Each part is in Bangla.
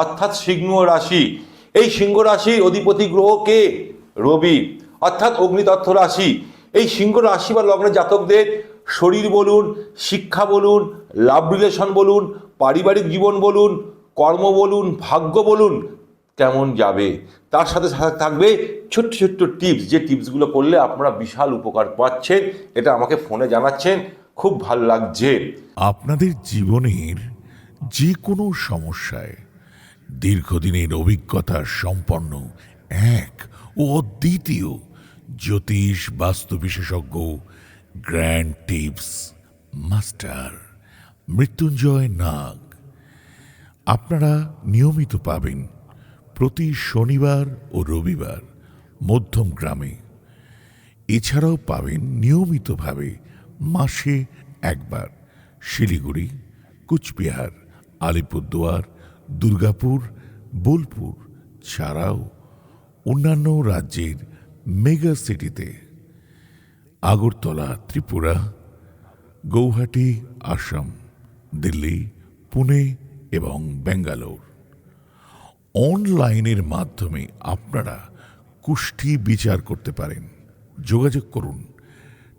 অর্থাৎ সিংহ রাশি। এই সিংহ রাশির অধিপতি গ্রহ কে? রবি। অর্থাৎ অগ্নিতত্ত্ব রাশি। এই সিংহ রাশি বা লগ্নের জাতকদের শরীর বলুন, শিক্ষা বলুন, লাভ রিলেশন বলুন, পারিবারিক জীবন বলুন, কর্ম বলুন, ভাগ্য বলুন, কেমন যাবে? তার সাথে সাথে থাকবে ছোট্ট ছোট্ট টিপস। যে টিপসগুলো করলে আপনারা বিশাল উপকার পাচ্ছেন, এটা আমাকে ফোনে জানাচ্ছেন। খুব ভালো লাগছে। আপনাদের জীবনের যে কোনো সমস্যায় দীর্ঘদিনের অভিজ্ঞতা সম্পন্ন এক ও অদ্বিতীয় জ্যোতিষ বাস্তু বিশেষজ্ঞ grand tips master Mrityunjay Nag. আপনারা নিয়মিত পাবেন প্রতি শনিবার ও রবিবার মধ্যম গ্রামে। এছাড়াও পাবেন নিয়মিতভাবে মাসে একবার শিলিগুড়ি, কুচবিহার, আলিপুরদুয়ার দুর্গাপুর, বোলপুর, ছাড়াও অন্যান্য রাজ্যের মেগা সিটিতে। আগরতলা, ত্রিপুরা, গৌহাটি, আসাম, দিল্লি, পুনে এবং ব্যাঙ্গালোর। অনলাইনের মাধ্যমে আপনারা কুষ্ঠি বিচার করতে পারেন। যোগাযোগ করুন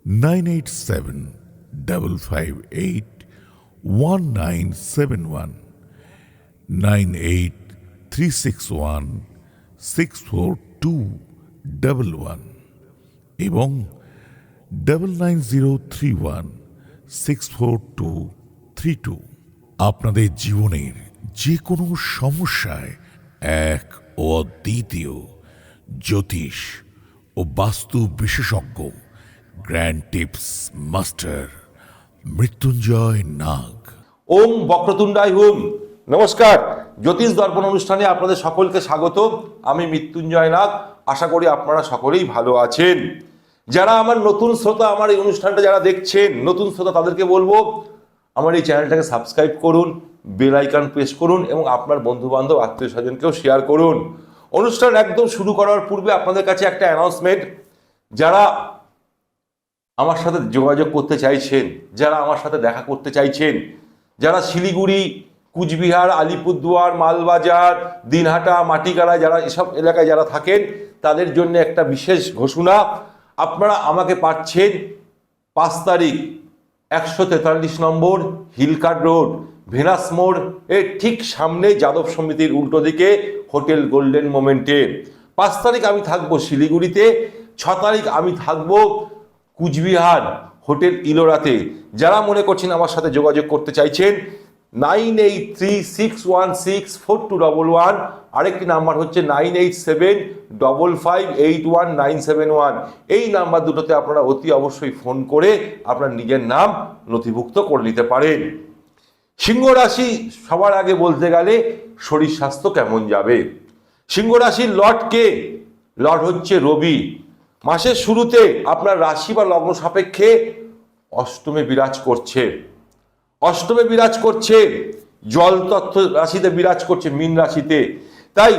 nine eight seven double five eight one nine seven one. Nine eight three six one six four two double one এবং double nine zero three one six four two three two আপনাদের জীবনের যে কোনো সমস্যায় এক ও অদ্বিতীয় জ্যোতিষ ও বাস্তু বিশেষজ্ঞ grand tips master Mrityunjay Nag. ওম বক্রতুণ্ডাই হুম। নমস্কার, জ্যোতিষ দর্পণ অনুষ্ঠানে আপনাদের সকলকে স্বাগত। আমি মৃত্যুঞ্জয় নাথ আশা করি আপনারা সকলেই ভালো আছেন। যারা আমার নতুন শ্রোতা আমার এই অনুষ্ঠানটা যারা দেখছেন, নতুন শ্রোতা তাদেরকে বলব, আমার এই চ্যানেলটাকে সাবস্ক্রাইব করুন, বেল আইকন প্রেস করুন এবং আপনার বন্ধু বান্ধব আত্মীয় স্বজনকেও শেয়ার করুন। অনুষ্ঠান একদম শুরু করার পূর্বে আপনাদের কাছে একটা অ্যানাউন্সমেন্ট যারা আমার সাথে যোগাযোগ করতে চাইছেন, যারা আমার সাথে দেখা করতে চাইছেন, যারা শিলিগুড়ি কুচবিহার, আলিপুরদুয়ার, মালবাজার, দিনহাটা মাটিগাড়া যারা এসব এলাকায় যারা থাকেন, তাদের জন্য একটা বিশেষ ঘোষণা। আপনারা আমাকে পাচ্ছেন পাঁচ তারিখ, একশো তেতাল্লিশ নম্বর হিলকার্ড রোড, ভেনাস মোড়, এর ঠিক সামনে যাদব সমিতির উল্টো দিকে, হোটেল গোল্ডেন মোমেন্টে। পাঁচ তারিখ আমি থাকব শিলিগুড়িতে, ছ তারিখ আমি থাকব কুচবিহার হোটেল ইলোরাতে। যারা মনে করছেন আমার সাথে যোগাযোগ করতে চাইছেন nine eight three six one six four two double one. আরেকটি নাম্বার হচ্ছে nine eight seven double five eight one nine seven one. এই নাম্বার দুটোতে আপনারা অতি অবশ্যই ফোন করে আপনার নিজের নাম নথিভুক্ত করে নিতে পারেন। সিংহ রাশি সবার আগে বলতে গেলে শরীর স্বাস্থ্য কেমন যাবে? সিংহ রাশির লর্ড কে? লর্ড হচ্ছে রবি। মাসের শুরুতে আপনার রাশি বা লগ্ন সাপেক্ষে অষ্টমে বিরাজ করছে। অষ্টমে বিরাজ করছে, জল তত্ত্ব রাশিতে বিরাজ করছে মীন রাশিতে। তাই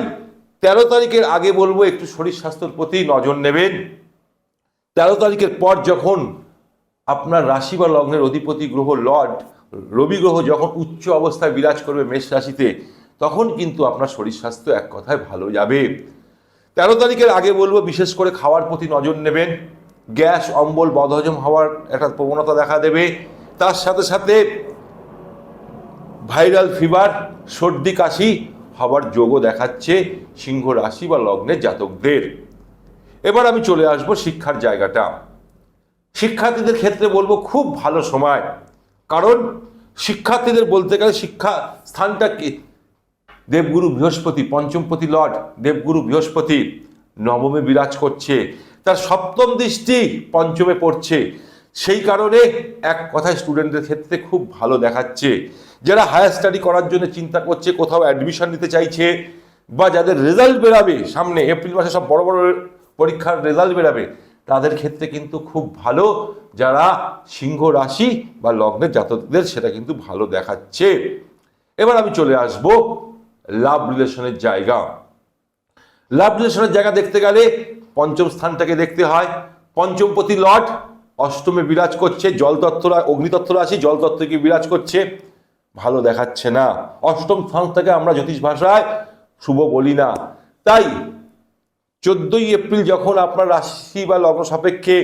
তেরো তারিখের আগে বলব, একটু শরীর স্বাস্থ্যের প্রতি নজর নেবেন। তেরো তারিখের পর যখন আপনার রাশি বা লগ্নের অধিপতি গ্রহ, লর্ড, রবি গ্রহ যখন উচ্চ অবস্থায় বিরাজ করবে মেষ রাশিতে, তখন কিন্তু আপনার শরীর স্বাস্থ্য এক কথায় ভালো যাবে। তেরো তারিখের আগে বলব, বিশেষ করে খাওয়ার প্রতি নজর নেবেন। গ্যাস, অম্বল, বদহজম হওয়ার একটা প্রবণতা দেখা দেবে। তার সাথে সাথে ভাইরাল ফিভার সর্দি, কাশি হবার যোগও দেখাচ্ছে সিংহ রাশি বা লগ্নের জাতকদের। এবার আমি চলে আসব শিক্ষার জায়গাটা। শিক্ষার্থীদের ক্ষেত্রে বলব খুব ভালো সময়। কারণ শিক্ষার্থীদের বলতে গেলে শিক্ষা স্থানটা কি? দেবগুরু বৃহস্পতি, পঞ্চমপতি লর্ড, দেবগুরু বৃহস্পতি নবমে বিরাজ করছে। তার সপ্তম দৃষ্টি পঞ্চমে পড়ছে। সেই কারণে এক কথায় স্টুডেন্টদের ক্ষেত্রে খুব ভালো দেখাচ্ছে। যারা হায়ার স্টাডি করার জন্য চিন্তা করছে, কোথাও অ্যাডমিশন নিতে চাইছে, বা যাদের রেজাল্ট বেরাবে সামনে, এপ্রিল মাসে সব বড় বড় পরীক্ষার রেজাল্ট বেরাবে, তাদের ক্ষেত্রে কিন্তু খুব ভালো যারা সিংহ রাশি বা লগ্নের জাতকদের সেটা কিন্তু ভালো দেখাচ্ছে। এবার আমি চলে আসব লাভ রিলেশনের জায়গা। লাভ রিলেশনের জায়গা দেখতে গেলে পঞ্চম স্থানটাকে দেখতে হয়। পঞ্চমপতি লট অষ্টমে বিরাজ করছে জলতত্ত্বরা অগ্নিতত্ত্ব রাশি জলতত্ত্বকে বিরাজ করছে। ভালো দেখাচ্ছে না। অষ্টম স্থানটাকে আমরা জ্যোতিষ ভাষায় শুভ বলি না। তাই চোদ্দই এপ্রিল যখন আপনার রাশি বা লগ্ন সাপেক্ষে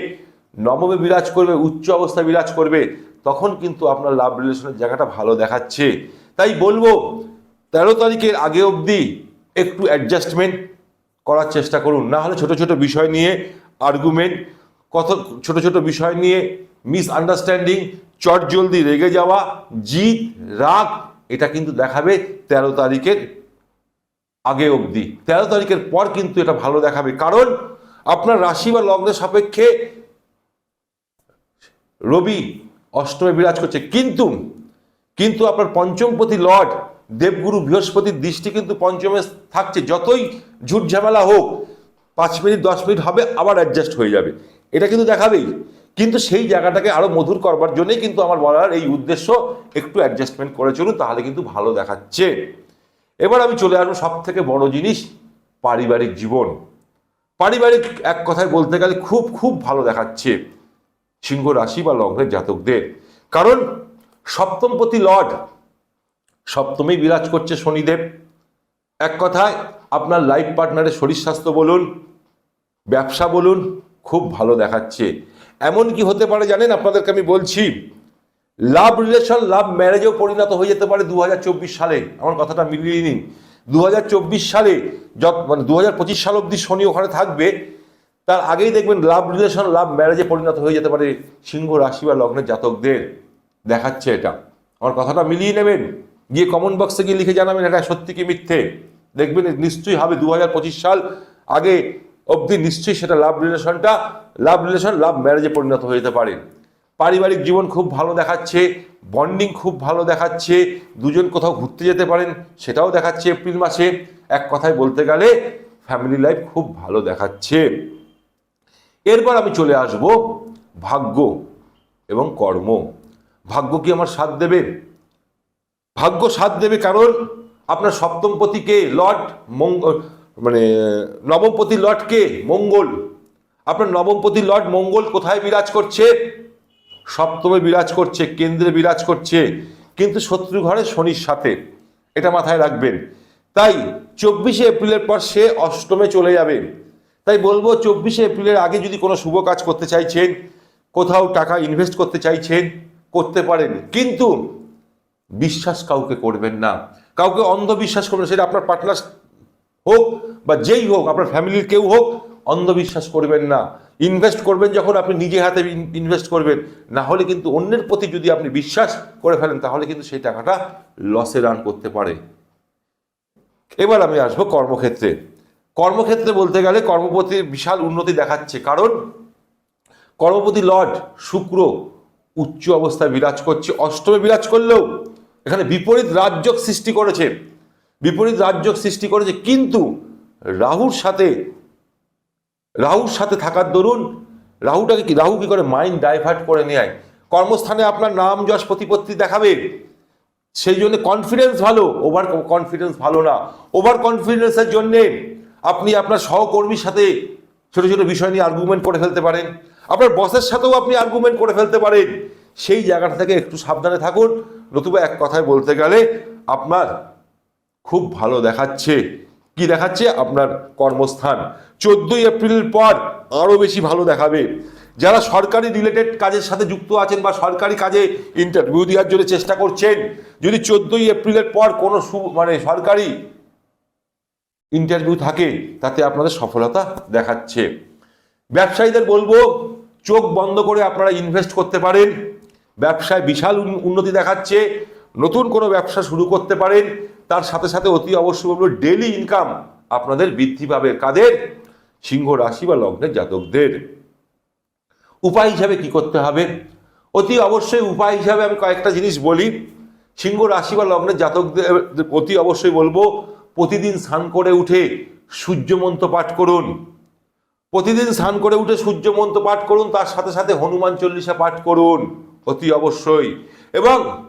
নবমে বিরাজ করবে, উচ্চ অবস্থায় বিরাজ করবে, তখন কিন্তু আপনার লাভ রিলেশনের জায়গাটা ভালো দেখাচ্ছে। তাই বলব, তেরো তারিখের আগে অবধি একটু অ্যাডজাস্টমেন্ট করার চেষ্টা করুন। না হলে ছোট ছোট বিষয় নিয়ে আর্গুমেন্ট কত ছোট ছোট বিষয় নিয়ে মিস আন্ডারস্ট্যান্ডিং চট জলদি রেগে যাওয়া, জিত, রাগ, এটা কিন্তু দেখাবে তেরো তারিখের আগে অবধি। তেরো তারিখের পর কিন্তু এটা ভালো দেখাবে। কারণ আপনার রাশি বা লগ্নের সাপেক্ষে রবি অষ্টমে বিরাজ করছে। কিন্তু কিন্তু আপনার পঞ্চমপতি লর্ড, দেবগুরু বৃহস্পতির দৃষ্টি কিন্তু পঞ্চমে থাকছে। যতই ঝুট ঝামেলা হোক, পাঁচ মিনিট, দশ মিনিট হবে, আবার অ্যাডজাস্ট হয়ে যাবে। এটা কিন্তু দেখাবেই। কিন্তু সেই জায়গাটাকে আরও মধুর করবার জন্যই কিন্তু আমার বলার এই উদ্দেশ্য একটু অ্যাডজাস্টমেন্ট করে চলুন, তাহলে কিন্তু ভালো দেখাচ্ছে। এবার আমি চলে আসব সব থেকে বড় জিনিস, পারিবারিক জীবন। পারিবারিক এক কথায় বলতে গেলে খুব খুব ভালো দেখাচ্ছে সিংহ রাশি বা লগ্নের জাতকদের। কারণ সপ্তমপতি লর্ড, সপ্তমেই বিরাজ করছে শনিদেব। এক কথায় আপনার লাইফ পার্টনারের শরীর স্বাস্থ্য বলুন, ব্যবসা বলুন, খুব ভালো দেখাচ্ছে। এমন কি হতে পারে জানেন? আপনাদেরকে আমি বলছি লাভ রিলেশন লাভ ম্যারেজেও পরিণত হয়ে যেতে পারে দু হাজার চব্বিশ সালে। আমার কথাটা মিলিয়ে নিন। দু হাজার চব্বিশ সালে যত মানে দু হাজার পঁচিশ সাল অব্দি শনি ওখানে থাকবে, তার আগেই দেখবেন লাভ রিলেশন লাভ ম্যারেজে পরিণত হয়ে যেতে পারে সিংহ রাশি বা লগ্নের জাতকদের। দেখাচ্ছে এটা। আমার কথাটা মিলিয়ে নেবেন। গিয়ে কমেন্ট বক্সে গিয়ে লিখে জানাবেন এটা সত্যি কি মিথ্যে। দেখবেন নিশ্চয়ই হবে দু হাজার পঁচিশ সাল। আগে অবধি নিশ্চয়ই সেটা লাভ রিলেশনটা লাভ রিলেশন লাভ ম্যারেজে পরিণত হয়ে যেতে পারে। পারিবারিক জীবন খুব ভালো দেখাচ্ছে বন্ডিং খুব ভালো দেখাচ্ছে, দুজন কোথাও ঘুরতে যেতে পারেন, সেটাও দেখাচ্ছে এপ্রিল মাসে। এক কথায় বলতে গেলে ফ্যামিলি লাইফ খুব ভালো দেখাচ্ছে। এরপর আমি চলে আসব ভাগ্য এবং কর্ম। ভাগ্য কি আমার সাথ দেবে? ভাগ্য সাথ দেবে কারণ আপনার সপ্তমপতিকে লর্ড মঙ্গল মানে নবমপতি লটকে মঙ্গল। আপনার নবমপতি লট মঙ্গল কোথায় বিরাজ করছে? সপ্তমে বিরাজ করছে, কেন্দ্রে বিরাজ করছে, কিন্তু শত্রু ঘরে শনির সাথে। এটা মাথায় রাখবেন। তাই চব্বিশে এপ্রিলের পর সে অষ্টমে চলে যাবে। তাই বলব, চব্বিশে এপ্রিলের আগে যদি কোনো শুভ কাজ করতে চাইছেন, কোথাও টাকা ইনভেস্ট করতে চাইছেন, করতে পারেন। কিন্তু বিশ্বাস কাউকে করবেন না। কাউকে অন্ধবিশ্বাস করবেন সেটা আপনার পার্টনার হোক বা যেই হোক, আপনার ফ্যামিলির কেউ হোক, অন্ধবিশ্বাস করবেন না। ইনভেস্ট করবেন যখন আপনি নিজে হাতে ইনভেস্ট করবেন। না হলে কিন্তু অন্যের প্রতি যদি আপনি বিশ্বাস করে ফেলেন, তাহলে কিন্তু সেই টাকাটা লসে রান করতে পারে। এবার আমি আসব কর্মক্ষেত্রে। কর্মক্ষেত্রে বলতে গেলে কর্মপতি বিশাল উন্নতি দেখাচ্ছে। কারণ কর্মপতি লর্ড, শুক্র, উচ্চ অবস্থায় বিরাজ করছে। অষ্টমে বিরাজ করলেও এখানে বিপরীত রাজ্যক সৃষ্টি করেছে। বিপরীত রাজ্যক সৃষ্টি করেছে কিন্তু রাহুর সাথে রাহুর সাথে থাকার দরুন রাহুটাকে কি, রাহু কি করে মাইন্ড ডাইভার্ট করে নেয়? কর্মস্থানে আপনার নাম, যশ, প্রতিপত্তি দেখাবে। সেই জন্য কনফিডেন্স ভালো ওভার কনফিডেন্স ভালো না। ওভার কনফিডেন্সের জন্যে আপনি আপনার সহকর্মীর সাথে ছোট ছোট বিষয় নিয়ে আর্গুমেন্ট করে ফেলতে পারেন। আপনার বসের সাথেও আপনি আর্গুমেন্ট করে ফেলতে পারেন। সেই জায়গাটা থেকে একটু সাবধানে থাকুন। নতুবা এক কথায় বলতে গেলে আপনার খুব ভালো দেখাচ্ছে। কি দেখাচ্ছে? আপনার কর্মস্থান। চোদ্দই এপ্রিল পর আরও বেশি ভালো দেখাবে। যারা সরকারি রিলেটেড কাজের সাথে যুক্ত আছেন বা সরকারি কাজে ইন্টারভিউ দেওয়ার জন্য চেষ্টা করছেন, যদি চোদ্দই এপ্রিলের পর কোনো মানে সরকারি ইন্টারভিউ থাকে, তাতে আপনাদের সফলতা দেখাচ্ছে। ব্যবসায়ীদের বলব, চোখ বন্ধ করে আপনারা ইনভেস্ট করতে পারেন। ব্যবসায় বিশাল উন- উন্নতি দেখাচ্ছে। নতুন কোনো ব্যবসা শুরু করতে পারেন। তার সাথে সাথে অতি অবশ্যই বলব ডেলি ইনকাম আপনাদের বৃদ্ধি পাবে। কাদের? সিংহ রাশি বা লগ্নের জাতকদের। উপায় হিসাবে কি করতে হবে? অতি অবশ্যই উপায় হিসাবে আমি কয়েকটা জিনিস বলি। সিংহ রাশি বা লগ্নের জাতকদের, অতি অবশ্যই বলব, প্রতিদিন স্নান করে উঠে সূর্যমন্ত্র পাঠ করুন। প্রতিদিন স্নান করে উঠে সূর্য মন্ত্র পাঠ করুন, তার সাথে সাথে হনুমান চল্লিশা পাঠ করুন, অতি অবশ্যই। এবং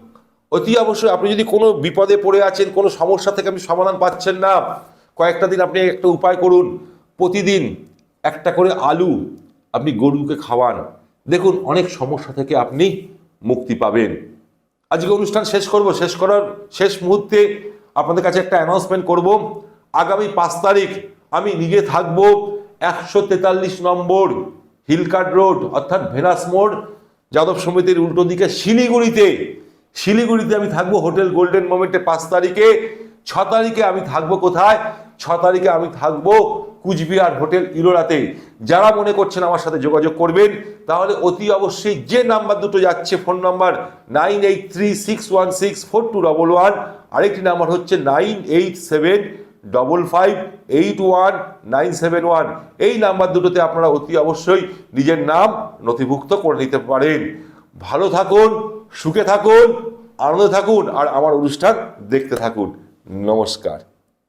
অতি অবশ্যই আপনি যদি কোনো বিপদে পড়ে আছেন, কোনো সমস্যা থেকে আপনি সমাধান পাচ্ছেন না, কয়েকটা দিন আপনি একটা উপায় করুন। প্রতিদিন একটা করে আলু আপনি গরুকে খাওয়ান। দেখুন অনেক সমস্যা থেকে আপনি মুক্তি পাবেন। আজকে অনুষ্ঠান শেষ করব। শেষ করার শেষ মুহূর্তে আপনাদের কাছে একটা অ্যানাউন্সমেন্ট করব। আগামী পাঁচ তারিখ আমি নিজে থাকব একশো তেতাল্লিশ নম্বর হিলকাট রোড, অর্থাৎ ভেনাস মোড়, যাদব সমিতির উল্টো দিকে শিলিগুড়িতে। শিলিগুড়িতে আমি থাকব, হোটেল গোল্ডেন মোমেন্টে পাঁচ তারিখে। ছ তারিখে আমি থাকব কোথায়? ছ তারিখে আমি থাকব কুচবিহার হোটেল ইলোরাতে। যারা মনে করছেন আমার সাথে যোগাযোগ করবেন, তাহলে অতি অবশ্যই যে নাম্বার দুটো যাচ্ছে, phone number nine eight three six one six four two double one. আরেকটি নাম্বার হচ্ছে nine eight seven double five eight one nine seven one. এই নাম্বার দুটোতে আপনারা অতি অবশ্যই নিজের নাম নথিভুক্ত করে নিতে পারেন। ভালো থাকুন। সুখে থাকুন আনন্দে থাকুন আর আমার অনুষ্ঠান দেখতে থাকুন। নমস্কার।